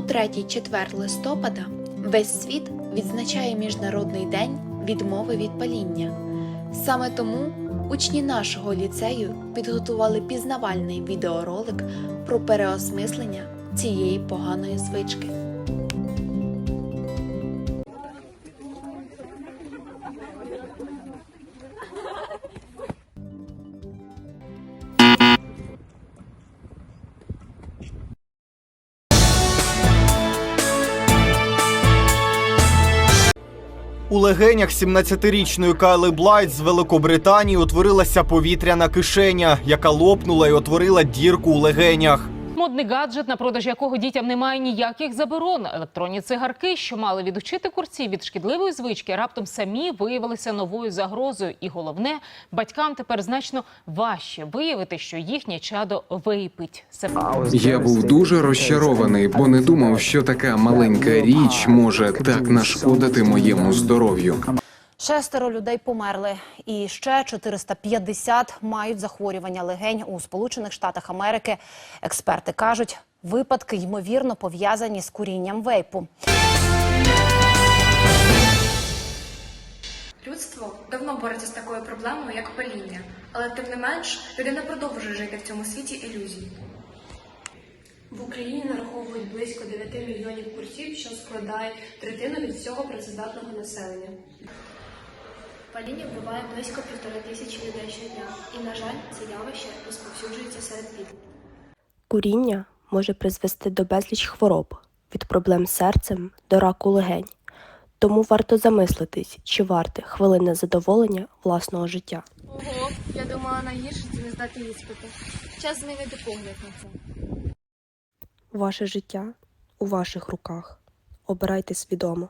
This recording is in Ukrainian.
третій четвер листопада весь світ відзначає Міжнародний день відмови від паління. Саме тому учні нашого ліцею підготували пізнавальний відеоролик про переосмислення цієї поганої звички. У легенях 17-річної Кайли Блайт з Великобританії утворилася повітряна кишеня, яка лопнула і утворила дірку у легенях. Модний гаджет, на продаж якого дітям немає ніяких заборон. Електронні цигарки, що мали відучити курців від шкідливої звички, раптом самі виявилися новою загрозою. І головне, батькам тепер значно важче виявити, що їхнє чадо вейпить себе. Я був дуже розчарований, бо не думав, що така маленька річ може так нашкодити моєму здоров'ю. Шестеро людей померли, і ще 450 мають захворювання легень у Сполучених Штатах Америки. Експерти кажуть, випадки ймовірно пов'язані з курінням вейпу. Людство давно бореться з такою проблемою, як паління, але тим не менш людина продовжує жити в цьому світі ілюзій. В Україні нараховують близько 9 мільйонів курців, що складає третину від всього працездатного населення. Паління вбиває близько півтори тисячі людей щодня, і, на жаль, це явище розповсюджується серед підлітків. Куріння може призвести до безліч хвороб від проблем з серцем до раку легень. Тому варто замислитись, чи варте хвилинне задоволення власного життя. Ого, я думала найгірше це не здати іспити. Час змінити погляд на це. Ваше життя у ваших руках. Обирайте свідомо.